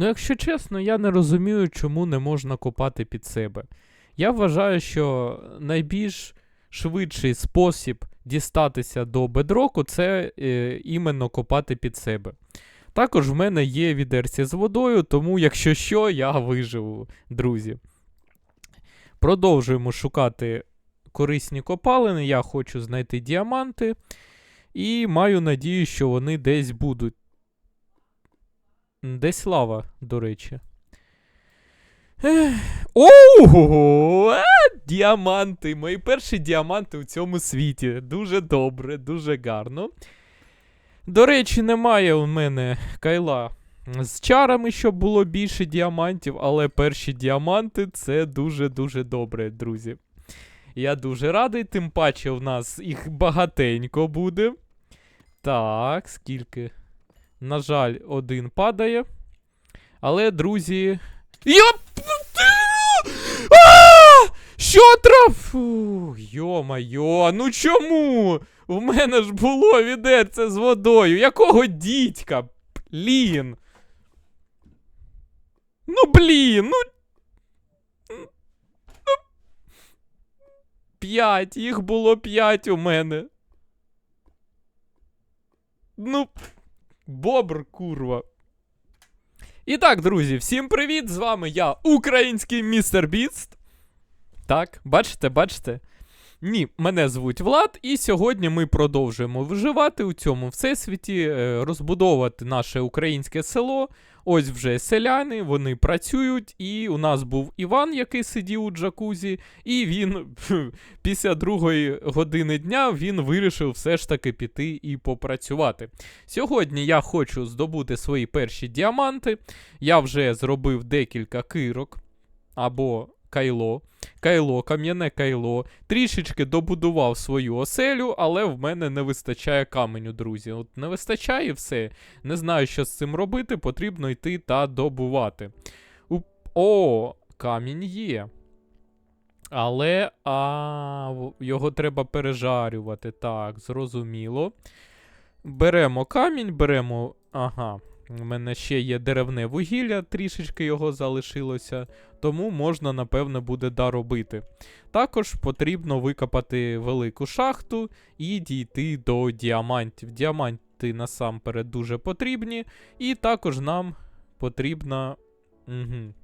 Ну, якщо чесно, я не розумію, чому не можна копати під себе. Я вважаю, що найбільш швидший спосіб дістатися до бедроку це е, іменно копати під себе. Також в мене є відерці з водою, тому якщо що, я виживу, друзі. Продовжуємо шукати корисні копалини. Я хочу знайти діаманти. І маю надію, що вони десь будуть. Десь лава, до речі. Ого! Діаманти! Мої перші діаманти у цьому світі. Дуже добре, дуже гарно. До речі, немає у мене кайла з чарами, щоб було більше діамантів, але перші діаманти це дуже-дуже добре, друзі. Я дуже радий, тим паче в нас їх багатенько буде. Так, скільки? На жаль, один падає. Але, друзі. А! Що трап? Фу, Йо-майо, ну чому? У мене ж було відерце з водою. Якого дідька? Блін. Ну, блін, ну. ну. П'ять, їх було п'ять у мене. Ну, бобр, курва. І так, друзі, всім привіт! З вами я, український містер Біст. Так, бачите, бачите? Ні, мене звуть Влад, і сьогодні ми продовжуємо виживати у цьому всесвіті, е, розбудовувати наше українське село. Ось вже селяни, вони працюють, і у нас був Іван, який сидів у джакузі, і він після другої години дня він вирішив все ж таки піти і попрацювати. Сьогодні я хочу здобути свої перші діаманти. Я вже зробив декілька кирок або кайло. Кайло, кам'яне кайло. Трішечки добудував свою оселю, але в мене не вистачає каменю, друзі. От не вистачає все. Не знаю, що з цим робити, потрібно йти та добувати. У... О, камінь є. Але а, його треба пережарювати. Так, зрозуміло. Беремо камінь, беремо. Ага. У мене ще є деревне вугілля, трішечки його залишилося, тому можна, напевне, буде доробити. Також потрібно викопати велику шахту і дійти до діамантів. Діаманти насамперед дуже потрібні, і також нам потрібно. Угу.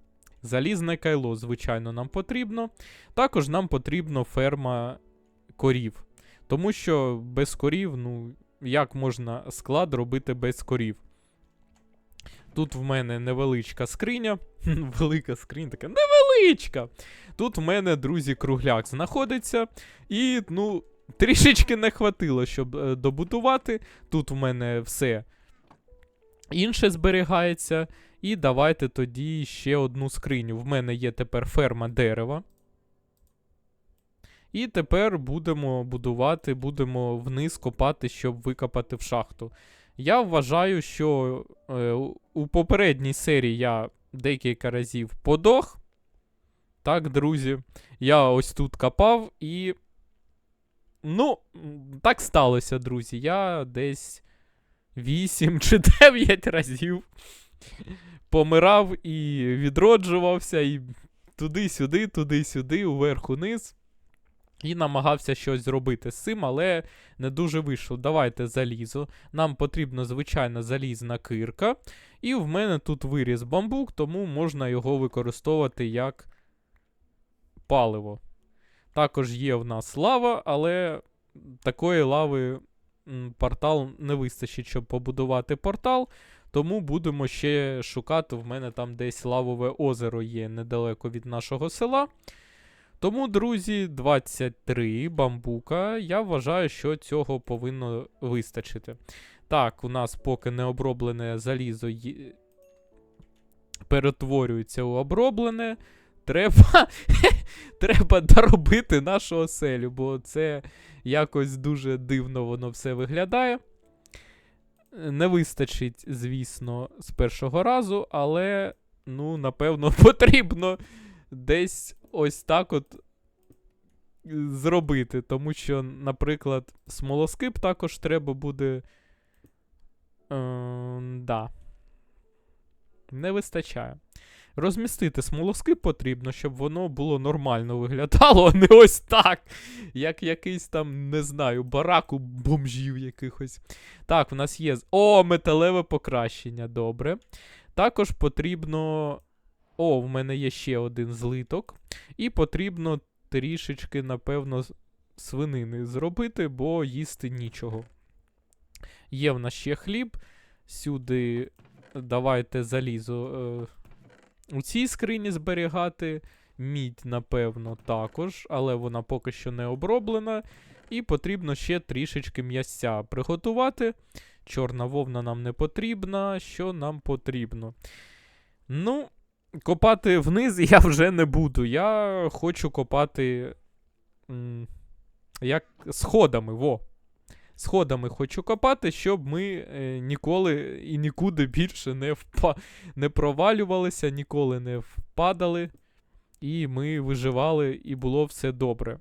Залізне кайло, звичайно, нам потрібно. Також нам потрібно ферма корів. Тому що без корів, ну, як можна склад робити без корів? Тут в мене невеличка скриня. Велика скриня така невеличка. Тут в мене, друзі, кругляк знаходиться. І, ну, трішечки не хватило, щоб е, добудувати. Тут в мене все інше зберігається. І давайте тоді ще одну скриню. В мене є тепер ферма дерева. І тепер будемо будувати, будемо вниз копати, щоб викопати в шахту. Я вважаю, що е, у- попередній серії я декілька разів подох. Так, друзі. Я ось тут копав і. Ну, так сталося, друзі. Я десь 8 чи 9 разів помирав і відроджувався, і туди-сюди, туди-сюди, уверх-униз. І намагався щось зробити з цим, але не дуже вийшло. Давайте залізо. Нам потрібна звичайна залізна кирка. І в мене тут виріс бамбук, тому можна його використовувати як паливо. Також є в нас лава, але такої лави портал не вистачить, щоб побудувати портал. Тому будемо ще шукати. В мене там десь лавове озеро є недалеко від нашого села. Тому, друзі, 23 бамбука. Я вважаю, що цього повинно вистачити. Так, у нас поки не оброблене залізо є... перетворюється у оброблене. Треба, треба доробити нашу оселю, бо це якось дуже дивно воно все виглядає. Не вистачить, звісно, з першого разу, але, ну, напевно, потрібно десь ось так от е, зробити. Тому що, наприклад, смолоскип також треба буде. Е, да. Не вистачає. Розмістити смолоскип потрібно, щоб воно було нормально виглядало, а не ось так. Як якийсь там, не знаю, барак у бомжів якихось. Так, у нас є. О, металеве покращення, добре. Також потрібно. О, в мене є ще один злиток. І потрібно трішечки, напевно, свинини зробити, бо їсти нічого. Є в нас ще хліб. Сюди давайте залізо е, у цій скрині зберігати. Мідь, напевно, також, але вона поки що не оброблена. І потрібно ще трішечки м'ясця приготувати. Чорна вовна нам не потрібна. Що нам потрібно? Ну, копати вниз я вже не буду. Я хочу копати. як сходами, во. Сходами хочу копати, щоб ми е, ніколи і нікуди більше не, впа- не провалювалися, ніколи не впадали. І ми виживали, і було все добре.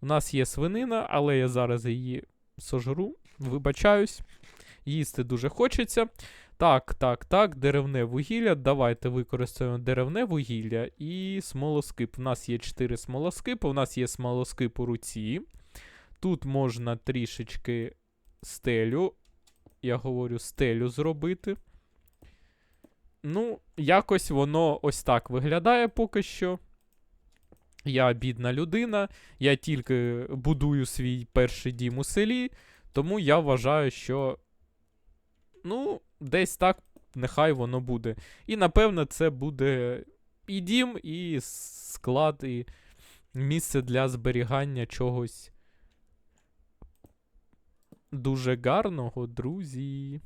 У нас є свинина, але я зараз її сожру. Вибачаюсь. Їсти дуже хочеться. Так, так, так, деревне вугілля. Давайте використаємо деревне вугілля і смолоскип. У нас є 4 смолоскипи, у нас є смолоскип у руці. Тут можна трішечки стелю. Я говорю, стелю зробити. Ну, якось воно ось так виглядає поки що. Я бідна людина, я тільки будую свій перший дім у селі, тому я вважаю, що. Ну, десь так нехай воно буде. І напевно це буде і дім, і склад, і місце для зберігання чогось дуже гарного, друзі.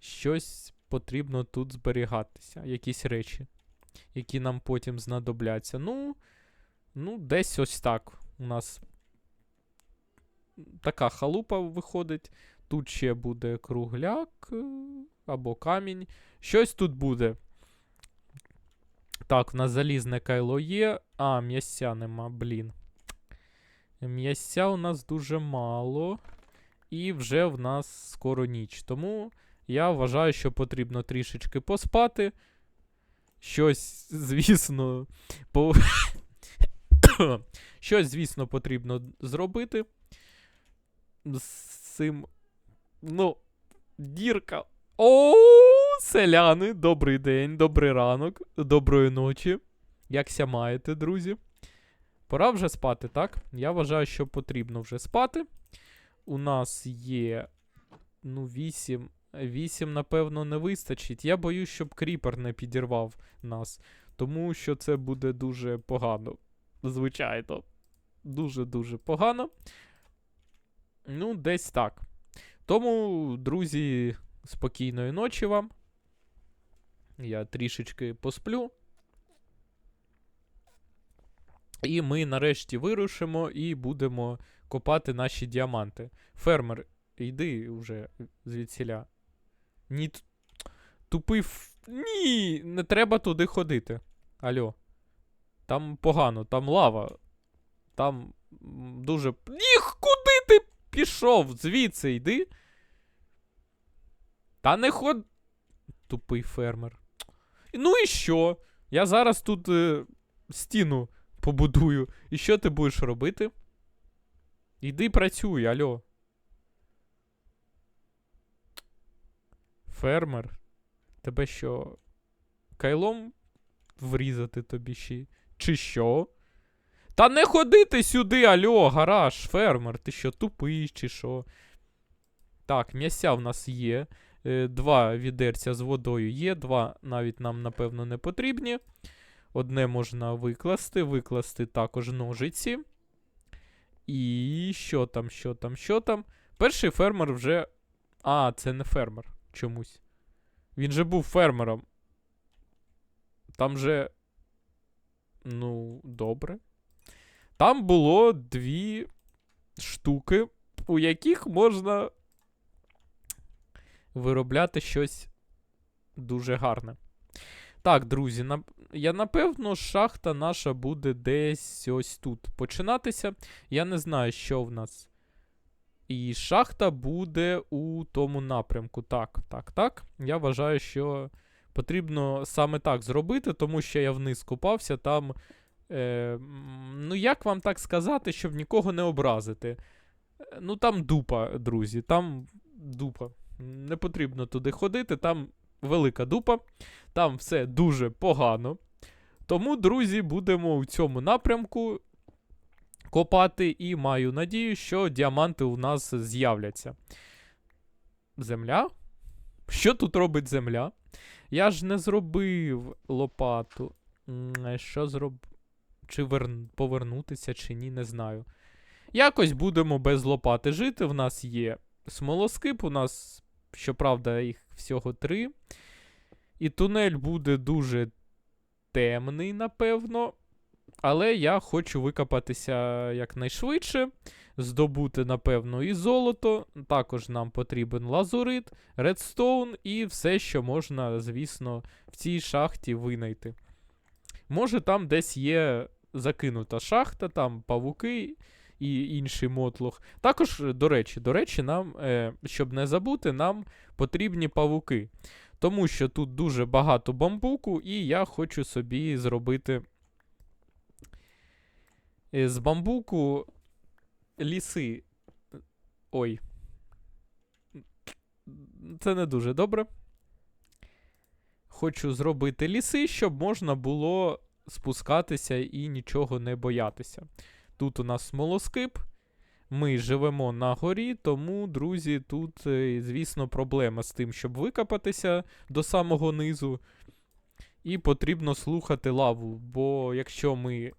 Щось потрібно тут зберігатися, якісь речі, які нам потім знадобляться. Ну, ну, десь ось так. У нас така халупа виходить. Тут ще буде кругляк е, або камінь. Щось тут буде. Так, в нас залізне кайло є. А, м'ясця нема, блін. М'ясця у нас дуже мало. І вже в нас скоро ніч. Тому я вважаю, що потрібно трішечки поспати. Щось, звісно, по... Щось, звісно, потрібно зробити. З цим. Ну, дірка. О, селяни, добрий день, добрий ранок, доброї ночі. Якся маєте, друзі? Пора вже спати, так? Я вважаю, що потрібно вже спати. У нас є. Ну, 8. 8, напевно, не вистачить. Я боюсь, щоб кріпер не підірвав нас. Тому що це буде дуже погано. Звичайно. Дуже-дуже погано. Ну, десь так. Тому, друзі, спокійної ночі вам. Я трішечки посплю. І ми нарешті вирушимо і будемо копати наші діаманти. Фермер, йди вже звідсіля. Ні. Тупий. ф- Ні, не треба туди ходити. Алло. Там погано, там лава. Там дуже. Ні, куди ти пішов? Звідси йди. Та не ход. Тупий фермер. Ну і що? Я зараз тут е, стіну побудую. І що ти будеш робити? Іди працюй, алло. Фермер. Тебе що? Кайлом врізати тобі ще? Чи що? Та не ходити сюди, альо, гараж, фермер. Ти що, тупий, чи що? Так, м'яся в нас є. Е, Два відерця з водою є, два навіть нам, напевно, не потрібні. Одне можна викласти, викласти також ножиці. І що там, що там, що там? Перший фермер вже. А, це не фермер чомусь. Він же був фермером. Там же. Ну, добре. Там було дві штуки, у яких можна виробляти щось дуже гарне. Так, друзі, на... я напевно, шахта наша буде десь ось тут починатися. Я не знаю, що в нас. І шахта буде у тому напрямку. Так, так, так. Я вважаю, що Потрібно саме так зробити, тому що я вниз купався там. Е, ну, як вам так сказати, щоб нікого не образити? Е, Ну, там дупа, друзі, там дупа. Не потрібно туди ходити, там велика дупа, там все дуже погано. Тому, друзі, будемо у цьому напрямку копати і маю надію, що діаманти у нас з'являться. Земля? Що тут робить земля? Я ж не зробив лопату. Що зроб... Чи верн... повернутися, чи ні, не знаю. Якось будемо без лопати жити. В нас є смолоскип, у нас, щоправда, їх всього три. І тунель буде дуже темний, напевно. Але я хочу викопатися якнайшвидше, здобути, напевно, і золото. Також нам потрібен лазурит, редстоун і все, що можна, звісно, в цій шахті винайти. Може, там десь є закинута шахта, там павуки і інший мотлох. Також, до речі, до речі, нам, е, щоб не забути, нам потрібні павуки. Тому що тут дуже багато бамбуку, і я хочу собі зробити е, з бамбуку ліси. Ой. Це не дуже добре. Хочу зробити ліси, щоб можна було спускатися і нічого не боятися. Тут у нас смолоскип. Ми живемо на горі, тому, друзі, тут, е, звісно, проблема з тим, щоб викопатися до самого низу. І потрібно слухати лаву, бо якщо ми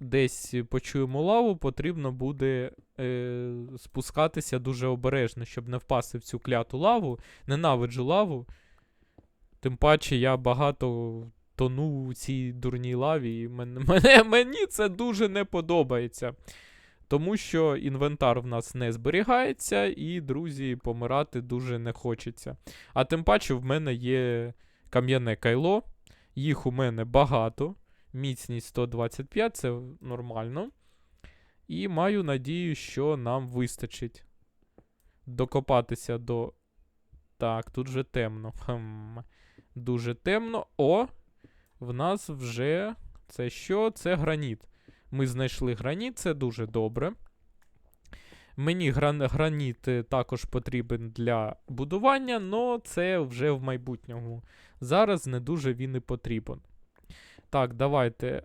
десь почуємо лаву, потрібно буде е, спускатися дуже обережно, щоб не впасти в цю кляту лаву. Ненавиджу лаву. Тим паче я багато тону у цій дурній лаві, і мене, мені це дуже не подобається. Тому що інвентар в нас не зберігається, і, друзі, помирати дуже не хочеться. А тим паче в мене є кам'яне кайло, їх у мене багато. Міцність 125, це нормально. І маю надію, що нам вистачить докопатися до. Так, тут вже темно. Хм. Дуже темно. О! В нас вже. Це що? Це граніт. Ми знайшли граніт, це дуже добре. Мені гран... граніт е, також потрібен для будування, але це вже в майбутньому. Зараз не дуже він і потрібен. Так, давайте.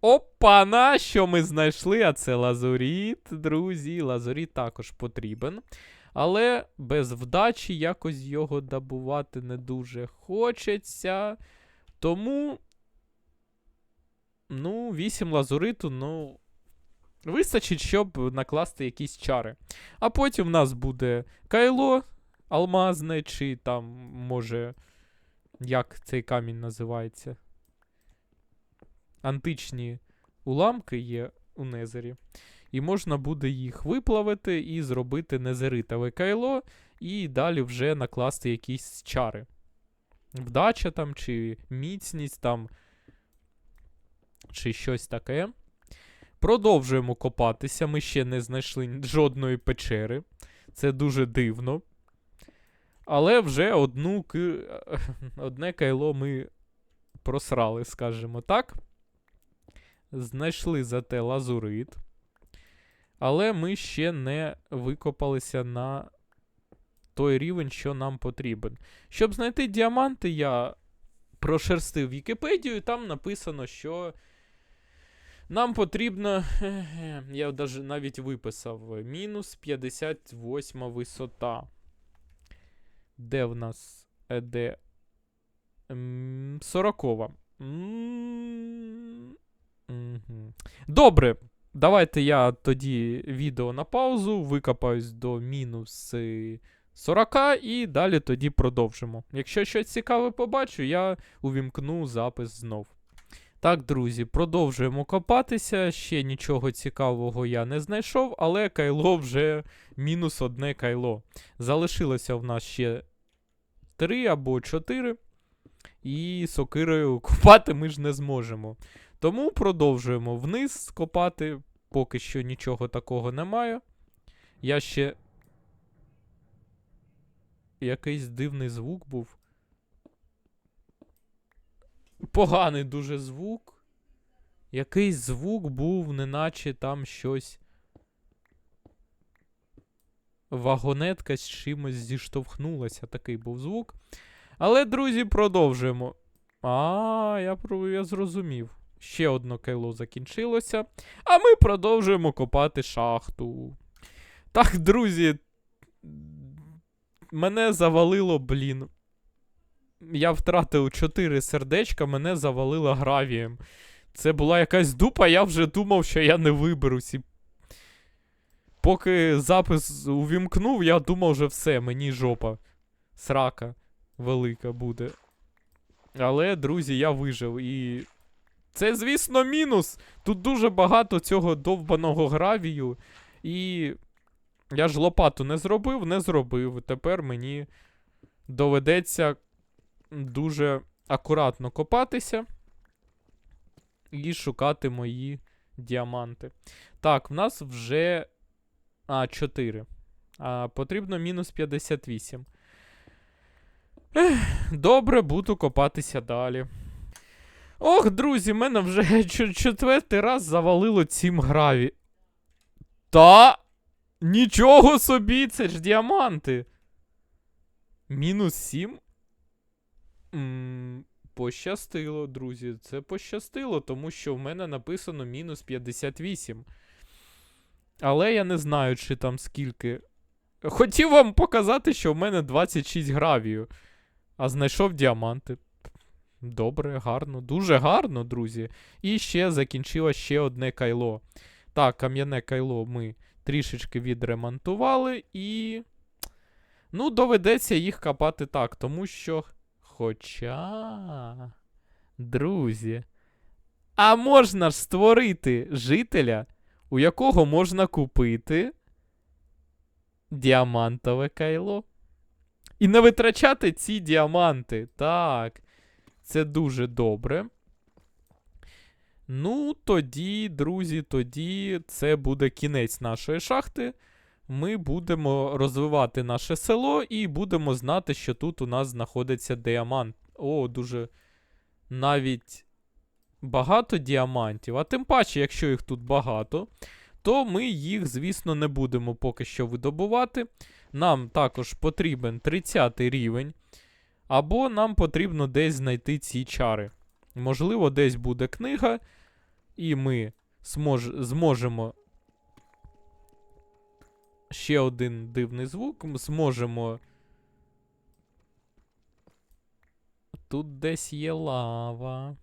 Опа-на! Що ми знайшли? А це лазуріт, друзі. Лазуріт також потрібен. Але без вдачі якось його добувати не дуже хочеться. Тому. Ну, 8 лазуриту, ну. Вистачить, щоб накласти якісь чари. А потім в нас буде кайло алмазне, чи там, може. Як цей камінь називається? Античні уламки є у Незері. І можна буде їх виплавити і зробити незеритове кайло, і далі вже накласти якісь чари. Вдача там, чи міцність там, чи щось таке. Продовжуємо копатися. Ми ще не знайшли жодної печери. Це дуже дивно. Але вже одну ки... одне кайло ми просрали, скажімо так. Знайшли зате лазурит. Але ми ще не викопалися на той рівень, що нам потрібен. Щоб знайти діаманти, я прошерстив Вікіпедію, і там написано, що нам потрібно. Я навіть виписав мінус 58 висота. Де в нас? Де? 40. Добре. Давайте я тоді відео на паузу, викопаюсь до мінус е, 40 і далі тоді продовжимо. Якщо щось цікаве побачу, я увімкну запис знов. Так, друзі, продовжуємо копатися. Ще нічого цікавого я не знайшов, але кайло вже мінус одне кайло. Залишилося в нас ще 3 або 4. І сокирою копати ми ж не зможемо. Тому продовжуємо вниз копати. Поки що нічого такого немає. Я ще. Якийсь дивний звук був. поганий дуже звук. Якийсь звук був, неначе там щось. Вагонетка з чимось зіштовхнулася, такий був звук. Але, друзі, продовжуємо. А, я, я зрозумів. Ще одно кайло закінчилося. А ми продовжуємо копати шахту. Так, друзі. Мене завалило, блін. Я втратив 4 сердечка, мене завалило гравієм. Це була якась дупа, я вже думав, що я не виберусь. І поки запис увімкнув, я думав, вже все, мені жопа. Срака велика буде. Але, друзі, я вижив. І це, звісно, мінус. Тут дуже багато цього довбаного гравію. І я ж лопату не зробив, не зробив. Тепер мені доведеться дуже акуратно копатися і шукати мої діаманти. Так, в нас вже. А, 4. А, потрібно мінус 58. Ех, добре, буду копатися далі. Ох, друзі, мене вже четвертий раз завалило цим граві. Та. Нічого собі, це ж діаманти. Мінус 7. М, Пощастило, друзі. Це пощастило, тому що в мене написано мінус 58. Але я не знаю, чи там скільки. Хотів вам показати, що в мене 26 гравію. А знайшов діаманти. Добре, гарно, дуже гарно, друзі. І ще закінчилось ще одне кайло. Так, кам'яне кайло ми трішечки відремонтували і. Ну, доведеться їх копати так, тому що. Хоча. Друзі. А можна ж створити жителя, у якого можна купити діамантове кайло. І не витрачати ці діаманти. Так. Це дуже добре. Ну, тоді, друзі, тоді це буде кінець нашої шахти. Ми будемо розвивати наше село і будемо знати, що тут у нас знаходиться діамант. О, дуже навіть багато діамантів. А тим паче, якщо їх тут багато, то ми їх, звісно, не будемо поки що видобувати. Нам також потрібен 30 рівень. Або нам потрібно десь знайти ці чари. Можливо, десь буде книга, і ми смож... зможемо. Ще один дивний звук. Ми зможемо. Тут десь є лава.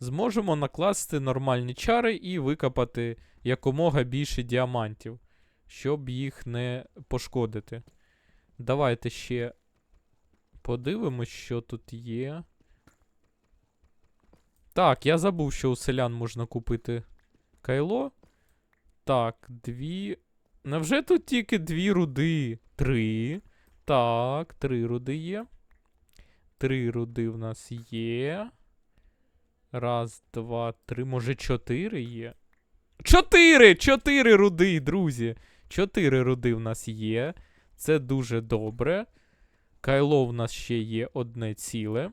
Зможемо накласти нормальні чари і викопати якомога більше діамантів, щоб їх не пошкодити. Давайте ще подивимось, що тут є. Так, я забув, що у селян можна купити кайло. Так, дві. Невже тут тільки дві руди? Три. Так, три руди є. Три руди в нас є. Раз, два, три. Може, чотири є? Чотири! Чотири руди, друзі! Чотири руди в нас є. Це дуже добре. Кайло в нас ще є одне ціле.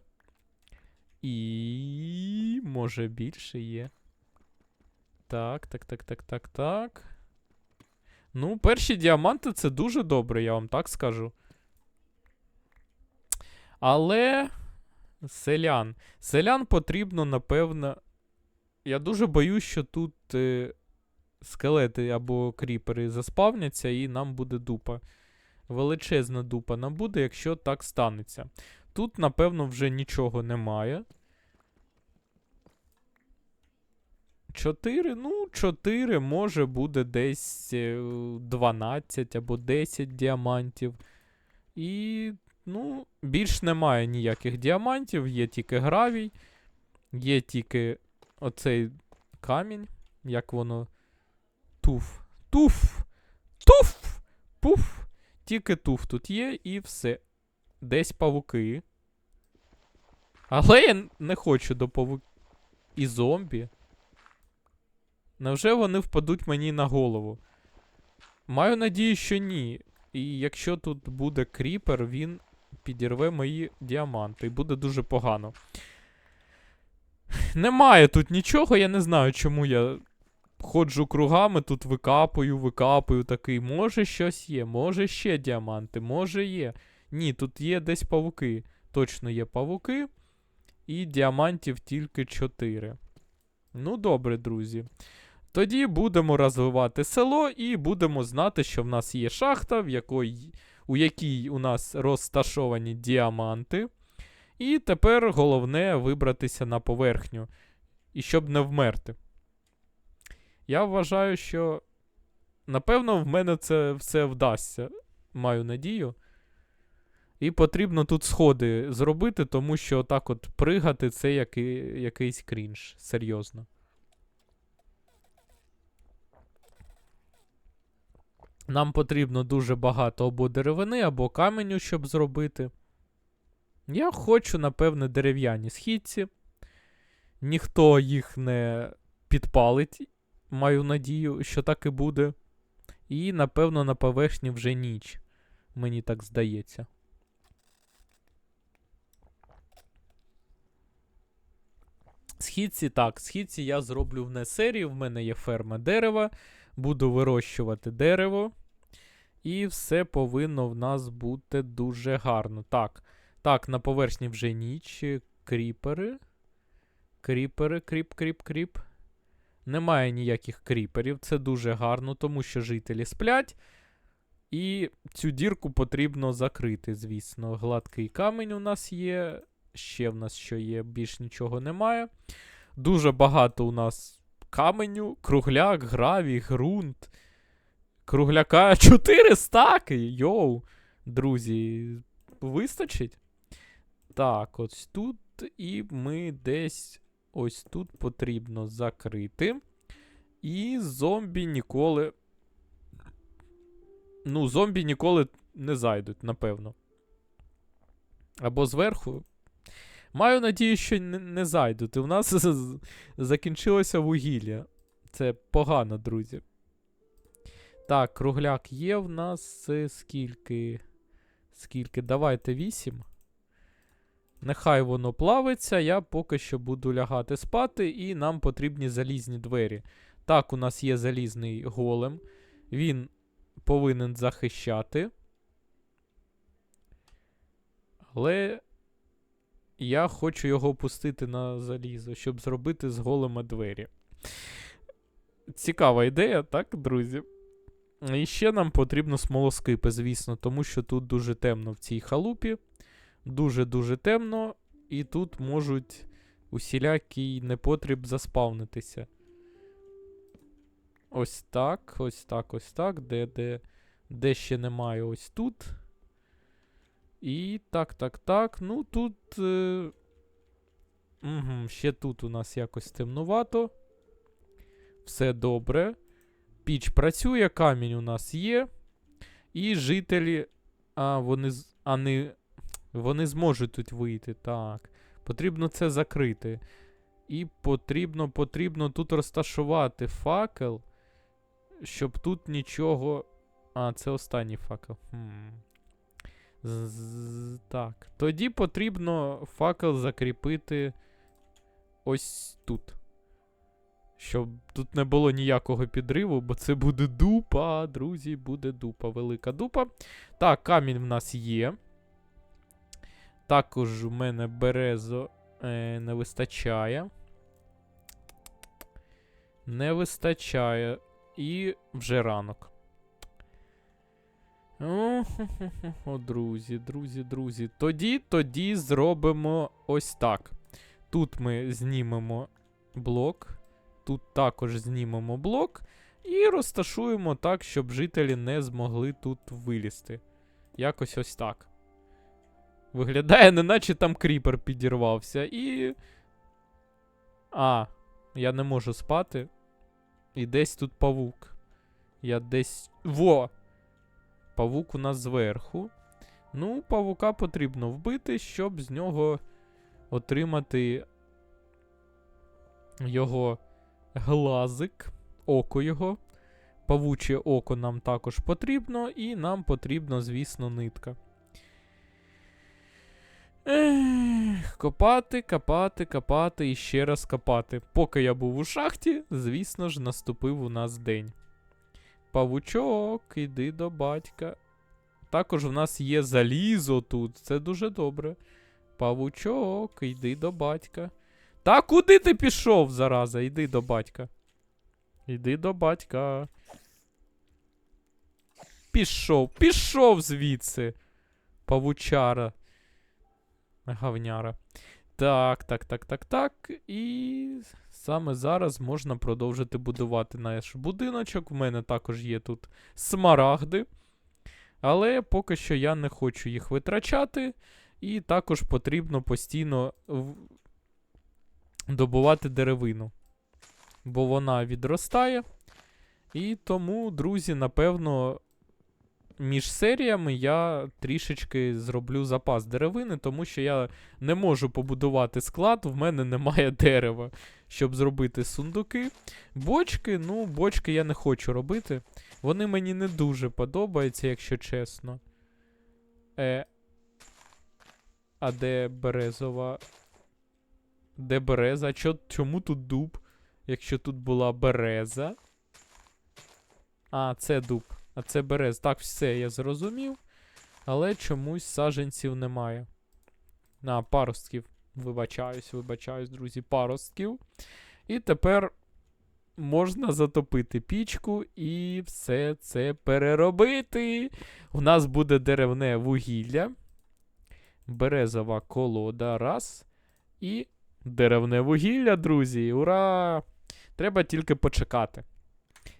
І. Може більше є. Так, так, так, так, так, так. Ну, перші діаманти це дуже добре, я вам так скажу. Але. Селян. Селян потрібно, напевно. Я дуже боюсь, що тут е, скелети або кріпери заспавняться, і нам буде дупа. Величезна дупа нам буде, якщо так станеться. Тут, напевно, вже нічого немає. 4, ну, 4, може буде десь е, 12 або 10 діамантів. І, ну, більш немає ніяких діамантів, є тільки гравій, є тільки оцей камінь, як воно. Туф. Туф! Туф! Пуф! Тільки туф тут є і все. Десь павуки. Але я не хочу до павуків. І зомбі. Невже вони впадуть мені на голову? Маю надію, що ні. І якщо тут буде кріпер, він підірве мої діаманти. І буде дуже погано. немає тут нічого, я не знаю, чому я ходжу кругами, тут викапую, викапую такий. Може щось є, може ще діаманти, може є. Ні, тут є десь павуки. Точно є павуки. І діамантів тільки 4. Ну, добре, друзі. Тоді будемо розвивати село і будемо знати, що в нас є шахта, в якої, у якій у нас розташовані діаманти. І тепер головне вибратися на поверхню. І щоб не вмерти. Я вважаю, що напевно в мене це все вдасться. Маю надію. І потрібно тут сходи зробити, тому що так от пригати це який, якийсь крінж. Серйозно. Нам потрібно дуже багато або деревини, або каменю, щоб зробити. Я хочу, напевне, дерев'яні східці. Ніхто їх не підпалить. Маю надію, що так і буде. І, напевно, на поверхні вже ніч. Мені так здається. Східці, так, східці я зроблю в серії. В мене є ферма дерева. Буду вирощувати дерево. І все повинно в нас бути дуже гарно. Так. Так, на поверхні вже ніч. Кріпери. Кріпери, кріп, кріп, кріп. Немає ніяких кріперів. Це дуже гарно, тому що жителі сплять. І цю дірку потрібно закрити, звісно. Гладкий камінь у нас є. Ще в нас що є, більш нічого немає. Дуже багато у нас каменю, кругляк, гравій, ґрунт. Кругляка 4 стаки. Йоу, друзі, вистачить? Так, ось тут. І ми десь ось тут потрібно закрити. І зомбі ніколи. Ну, зомбі ніколи не зайдуть, напевно. Або зверху. Маю надію, що не, не зайдуть. І у нас закінчилося вугілля. Це погано, друзі. Так, кругляк є в нас е, скільки. Скільки? Давайте 8. Нехай воно плавиться, я поки що буду лягати спати, і нам потрібні залізні двері. Так, у нас є залізний голем. Він повинен захищати. Але я хочу його пустити на залізо, щоб зробити з голема двері. Цікава ідея, так, друзі? І ще нам потрібно смолоскипи, звісно, тому що тут дуже темно в цій халупі. Дуже-дуже темно, і тут можуть усілякий непотріб заспавнитися. Ось так, ось так, ось так. Де, де, де ще немає, ось тут. І так, так, так. Ну тут. Е... Угу, ще тут у нас якось темнувато. Все добре. Піч працює, камінь у нас є. І жителі. А, вони. А не. Вони зможуть тут вийти. Так. Потрібно це закрити. І потрібно, потрібно тут розташувати факел. Щоб тут нічого. А, це останній факел. Хм. Так. Тоді потрібно факел закріпити ось тут. Щоб тут не було ніякого підриву, бо це буде дупа, друзі, буде дупа, велика дупа. Так, камінь в нас є. Також у мене березо е, не вистачає. Не вистачає. І вже ранок. О, друзі, друзі, друзі. Тоді, тоді зробимо ось так. Тут ми знімемо блок. Тут також знімемо блок. І розташуємо так, щоб жителі не змогли тут вилізти. Якось ось так. Виглядає, неначе там кріпер підірвався. І. А, я не можу спати. І десь тут павук. Я десь. Во! Павук у нас зверху. Ну, павука потрібно вбити, щоб з нього отримати його глазик, око його. Павуче око нам також потрібно, і нам потрібно, звісно, нитка. Ех, Копати, копати, копати і ще раз копати. Поки я був у шахті, звісно ж, наступив у нас день. Павучок, іди до батька. Також в нас є залізо тут. Це дуже добре. Павучок, йди до батька. Та куди ти пішов, зараза? Йди до батька. Йди до батька. Пішов, пішов звідси. Павучара. Гавняра. Так, так, так, так, так. І саме зараз можна продовжити будувати наш будиночок. В мене також є тут смарагди. Але поки що я не хочу їх витрачати. І також потрібно постійно добувати деревину. Бо вона відростає. І тому, друзі, напевно, між серіями я трішечки зроблю запас деревини, тому що я не можу побудувати склад, в мене немає дерева, щоб зробити сундуки. Бочки, ну, бочки я не хочу робити. Вони мені не дуже подобаються, якщо чесно. Е, а де березова? Де береза? Чо, чому тут дуб? Якщо тут була береза. А, це дуб. А це берез. Так, все, я зрозумів. Але чомусь саженців немає. А, паростків. Вибачаюсь, вибачаюсь, друзі, паростків. І тепер можна затопити пічку і все це переробити. У нас буде деревне вугілля. Березова колода. Раз. І деревне вугілля, друзі. Ура! Треба тільки почекати.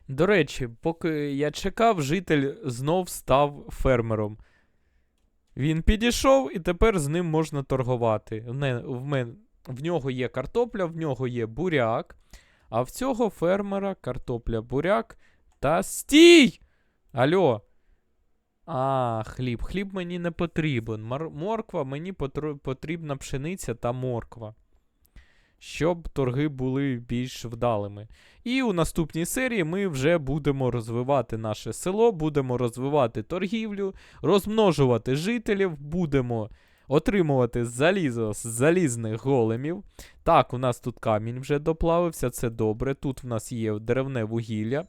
До речі, поки я чекав, житель знов став фермером. Він підійшов, і тепер з ним можна торгувати. В, в, мен, в нього є картопля, в нього є буряк. А в цього фермера картопля, буряк та стій! Алло. А, хліб. Хліб мені не потрібен. Мар- морква мені потрібна пшениця та морква. Щоб торги були більш вдалими. І у наступній серії ми вже будемо розвивати наше село, будемо розвивати торгівлю, розмножувати жителів, будемо отримувати залізо з залізних големів. Так, у нас тут камінь вже доплавився, це добре. Тут в нас є деревне вугілля.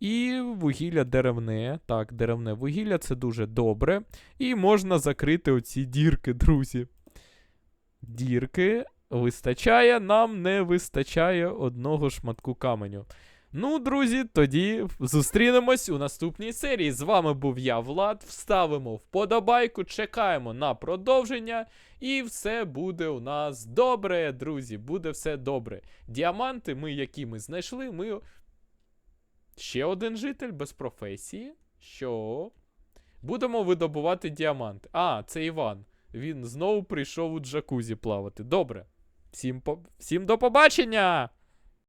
І вугілля деревне. Так, деревне вугілля це дуже добре. І можна закрити оці дірки, друзі. Дірки вистачає, нам не вистачає одного шматку каменю. Ну, друзі, тоді зустрінемось у наступній серії. З вами був я, Влад. Вставимо вподобайку, чекаємо на продовження, і все буде у нас добре, друзі. Буде все добре. Діаманти, ми, які ми знайшли, ми. Ще один житель без професії. Що? Будемо видобувати діаманти. А, це Іван. Він знову прийшов у джакузі плавати. Добре. Всім, по... Всім до побачення!